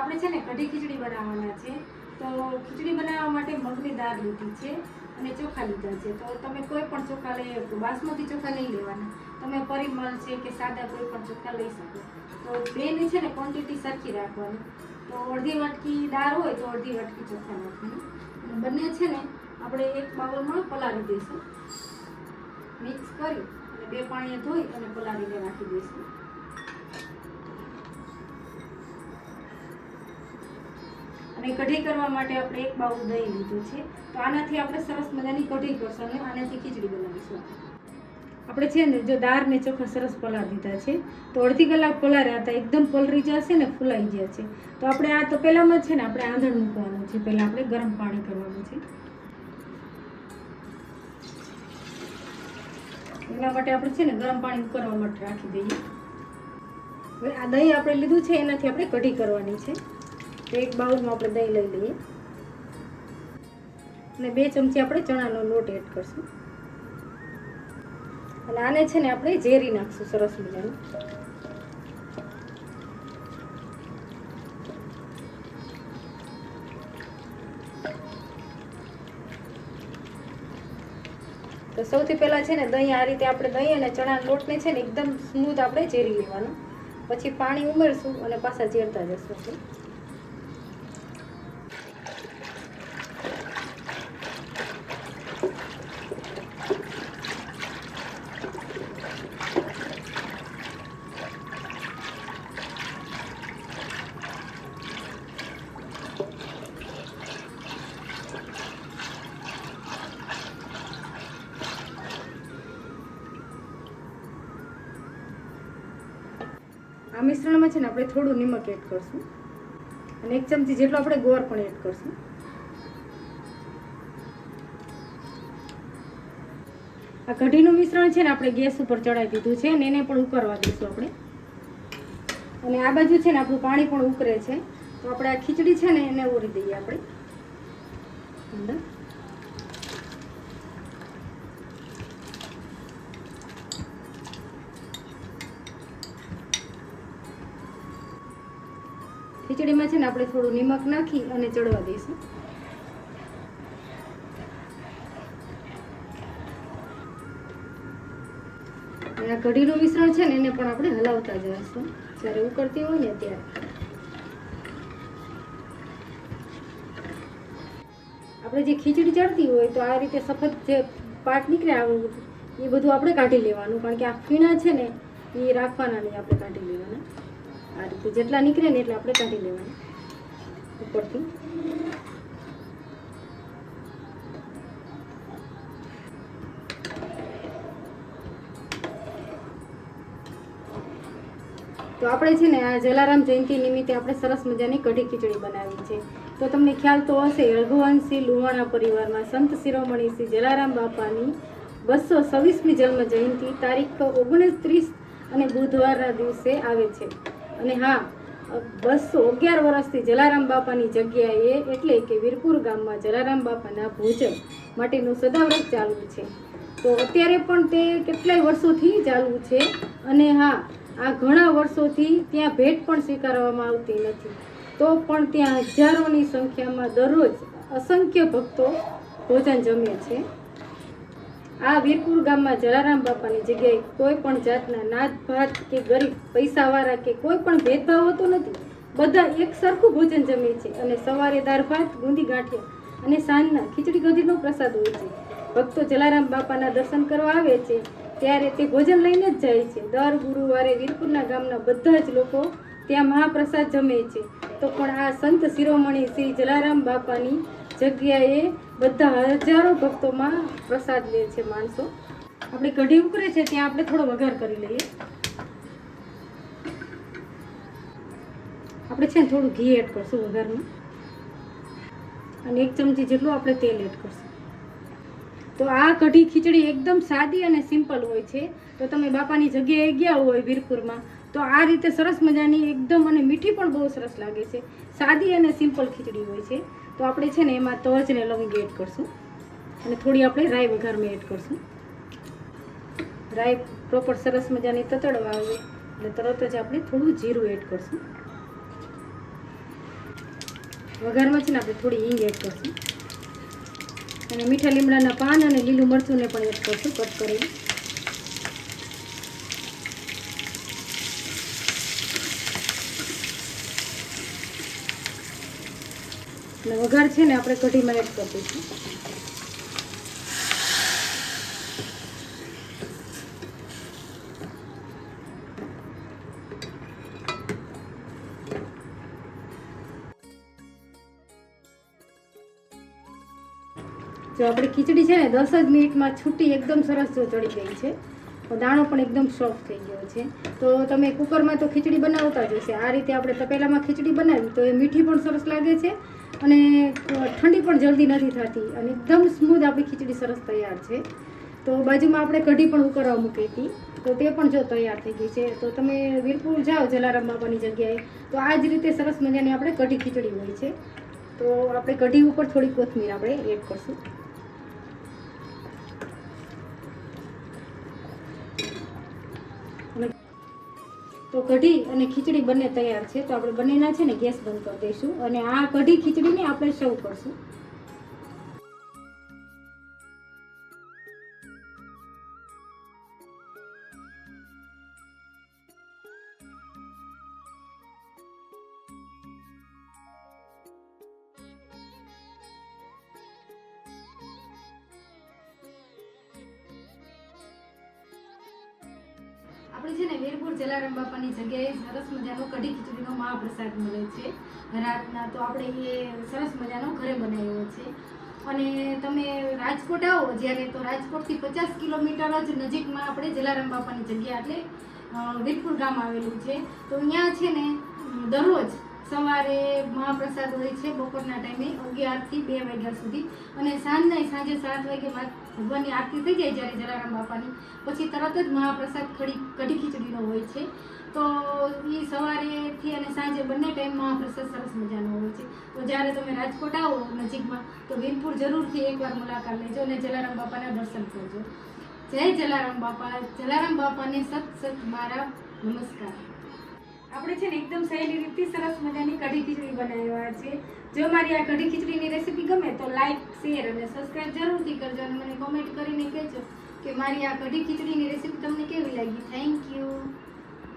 આપણે છે ને કઢી ખીચડી બનાવવાના છે, તો ખીચડી બનાવવા માટે મગની દાળ લીધી છે અને ચોખા લીધા છે. તો તમે કોઈ પણ ચોખા લઈ બાસમતી ચોખા નહીં લેવાના. તમે પરિમળ છે કે સાદા કોઈ પણ ચોખા લઈ શકો. તો બેની છે ને ક્વોન્ટિટી સરખી રાખવાની. તો અડધી વાટકી દાળ હોય તો અડધી વાટકી ચોખા નાખવાની. બંને છે ને આપણે એક બાઉલમાં પલાળી દઈશું. મિક્સ કરી અને બે પાણીએ ધોઈ અને પલાળીને રાખી દઈશું. અને કઢી કરવા માટે આપણે એક બાઉલ દહીં લીધું છે. તો આનાથી આપણે સરસ મજાની કઢી કરશું અને આનાથી ખીચડી બનાવીશું. આપણે છે ને, જો દાળ ને ચોખા સરસ પલાર દીધા છે, તો અડધી કલાક પલાળ્યા હતા, એકદમ પલરી જશે ને, ફૂલાઈ ગયા છે. તો આપણે આ તો પહેલાંમાં છે ને, આપણે આંધણ મૂકવાનું છે. પહેલાં આપણે ગરમ પાણી કરવાનું છે. એના માટે આપણે છે ને, ગરમ પાણી કરવા માટે રાખી દઈએ. હવે આ દહીં આપણે લીધું છે, એનાથી આપણે કઢી કરવાની છે. તો એક બાઉલમાં આપણે દહીં લઈ લઈએ. અને બે ચમચી આપણે ચણાનો લોટ એડ કરશું. અને આને છે ને આપણે ઝેરી નાખશું સરસ મજાનું. તો સૌથી પહેલાં છે ને દહીં આ રીતે આપણે દહીં અને ચણાના લોટને છે ને એકદમ સ્મૂથ આપણે ઝેરી લેવાનું. પછી પાણી ઉમેરશું અને પાછા ઝેરતા જશું. આ મિશ્રણમાં છે ને આપણે થોડું નિમક એડ કરશું. અને એક ચમચી જેટલો આપણે ગોળ પણ એડ કરશું. આ કઢીનું મિશ્રણ છે ને આપણે ગેસ ઉપર ચડાવી દીધું છે અને એને પણ ઉકળવા દઈશું આપણે. અને આ બાજુ છે ને આપણું પાણી પણ ઉકળે છે. તો આપણે આ ખીચડી છે ને એને ઓરી દઈએ આપણે. અંદર. ખીચડીમાં છે ને આપણે થોડું નિમક નાખી અને ચડવા દઈશું. અને આ કઢીનું મિશ્રણ છે ને એને પણ આપણે હલાવતા જઈશું. જ્યારે ઉકળતી હોય ને ત્યારે. આપણે જે ખીચડી ચડતી હોય તો આ રીતે સફેદ જે પાટ નીકળે આવું એ બધું આપણે કાઢી લેવાનું. કારણ કે આ ફીણા છે ને એ રાખવાના નહીં આપણે કાઢી લેવાના. આ રીતે જેટલા નીકળે ને એટલે આપણે કાઢી લેવાના ઉપરથી. તો આપણે છે ને આ જલારામ જયંતિ નિમિત્તે આપણે સરસ મજાની કઢી ખીચડી બનાવી છે. તો તમને ખ્યાલ તો હશે, રઘુવંશી લુહાણા પરિવારમાં સંત શિરોમણી શ્રી જલારામ બાપાની બસો છવ્વીસમી જન્મ જયંતિ તારીખ ઓગણીસ ત્રીસ અને બુધવારના દિવસે આવે છે. અને હા, બસો અગિયાર વર્ષથી જલારામ બાપાની જગ્યાએ એટલે કે વીરપુર ગામમાં જલારામ બાપાના ભોજન માટેનું સદાવ્રત ચાલુ છે. તો અત્યારે પણ તે કેટલાય વર્ષોથી ચાલુ છે અને હા, આ ઘણા વર્ષોથી ત્યાં ભેટ પણ સ્વીકારવામાં આવતી નથી. તો પણ ત્યાં હજારોની સંખ્યામાં દરરોજ અસંખ્ય ભક્તો ભોજન જમે છે. આ વીરપુર ગામમાં જલારામ બાપાની જગ્યાએ કોઈ પણ જાતના નાત ભાત કે ગરીબ પૈસાવાળા કે કોઈ પણ ભેદભાવ હોતો નથી. બધા એક સરખું ભોજન જમે છે અને સવારે દાળ ભાત, ગુંદી ગાંઠિયા અને સાંજના ખીચડી ગધીનો પ્રસાદ હોય છે. ભક્તો જલારામ બાપાના દર્શન કરવા આવે છે ત્યારે તે ભોજન લઈને જ જાય છે. દર ગુરુવારે વીરપુરના ગામના બધા જ લોકો ત્યાં મહાપ્રસાદ જમે છે. તો પણ આ સંત શિરોમણી શ્રી જલારામ બાપાની જગ્યાએ બધા હજારો ભક્તોમાં પ્રસાદ લે છે માણસો. આપણે કઢી ઉકળે છે, ત્યાં આપણે થોડો વઘાર કરી લઈએ. આપણે છે ને થોડું ઘી એડ કરશું વઘારમાં. અને એક ચમચી જેટલું આપણે તેલ એડ કરશું. તો આ કઢી ખીચડી એકદમ સાદી અને સિમ્પલ હોય છે. તો તમે બાપાની જગ્યાએ ગયા હોય વીરપુરમાં, તો આ રીતે સરસ મજાની એકદમ અને મીઠી પણ બહુ સરસ લાગે છે. સાદી અને સિમ્પલ ખીચડી હોય છે. તો આપણે છે ને એમાં તજ ને લવિંગ એડ કરશું. અને થોડી આપણે રાઈ વઘારમાં એડ કરશું. રાઈ પ્રોપર સરસ મજાની તતડવા આવે. એટલે તરત જ આપણે થોડું જીરું એડ કરશું. વઘારમાં છે ને આપણે થોડી હિંગ એડ કરશું. અને મીઠા લીમડાના પાન અને લીલું મરચુંને પણ એડ કરશું કટ કરી અને વઘાર છે ને આપણે કઢીમાં એડ કરી દઈશું. જો આપણી ખીચડી છે ને દસ જ મિનિટમાં છૂટી એકદમ સરસ જો ચડી ગઈ છે. દાણો પણ એકદમ સોફ્ટ થઈ ગયો છે. તો તમે કુકરમાં તો ખીચડી બનાવતા જ હશે. આ રીતે આપણે તપેલામાં ખીચડી બનાવી તો એ મીઠી પણ સરસ લાગે છે. અને ઠંડી પણ જલ્દી નથી થતી અને એકદમ સ્મૂધ આપણી ખીચડી સરસ તૈયાર છે. તો બાજુમાં આપણે કઢી પણ ઉકળવા મૂકી હતી. તો તે પણ જો તૈયાર થઈ ગઈ છે. તો તમે વીરપુર જાઓ જલારામ બાપાની જગ્યાએ. તો આ જ રીતે સરસ મજાની આપણે કઢી ખીચડી હોય છે. તો આપણે કઢી ઉપર થોડી કોથમીર આપણે એડ કરશું. તો કઢી અને ખીચડી બંને તૈયાર છે. તો આપણે બંનેના છે ને ગેસ બંધ કરી દઈશું. અને આ કઢી ખીચડીને આપણે સર્વ કરશું. આપણે છે ને વીરપુર જલારામ બાપાની જગ્યાએ સરસ મજાનો કઢી ખીચડીનો મહાપ્રસાદ મળે છે. રાતના તો આપણે એ સરસ મજાનો ઘરે બનાવ્યો છે. અને તમે રાજકોટ આવો, જ્યારે તો રાજકોટથી પચાસ કિલોમીટર જ નજીકમાં આપણે જલારામ બાપાની જગ્યા એટલે વીરપુર ગામ આવેલું છે. તો અહીંયા છે ને દરરોજ સવારે મહાપ્રસાદ હોય છે બપોરના ટાઈમે અગિયારથી બે વાગ્યા સુધી. અને સાંજના સાંજે સાત વાગે ભગવાનની આરતી થઈ જાય જ્યારે જલારામ બાપાની. પછી તરત જ મહાપ્રસાદ કઢી કઢી ખીચડીનો હોય છે. તો એ સવારેથી અને સાંજે બંને ટાઈમ મહાપ્રસાદ સરસ મજાનો હોય છે. તો જ્યારે તમે રાજકોટ આવો નજીકમાં, તો વીરપુર જરૂરથી એકવાર મુલાકાત લેજો અને જલારામ બાપાના દર્શન કરજો. જય જલારામ બાપા. જલારામ બાપાને સત સત મારા નમસ્કાર. આપણે છે ને એકદમ સહેલી રીતે સરસ મજાની કઢી ખીચડી બનાવ્યા છે. જો મારી આ કઢી ખીચડીની રેસીપી ગમે તો લાઈક શેર અને સબસ્ક્રાઈબ જરૂરથી કરજો અને મને કોમેન્ટ કરીને કહેજો કે મારી આ કઢી ખીચડીની રેસીપી તમને કેવી લાગી. Thank you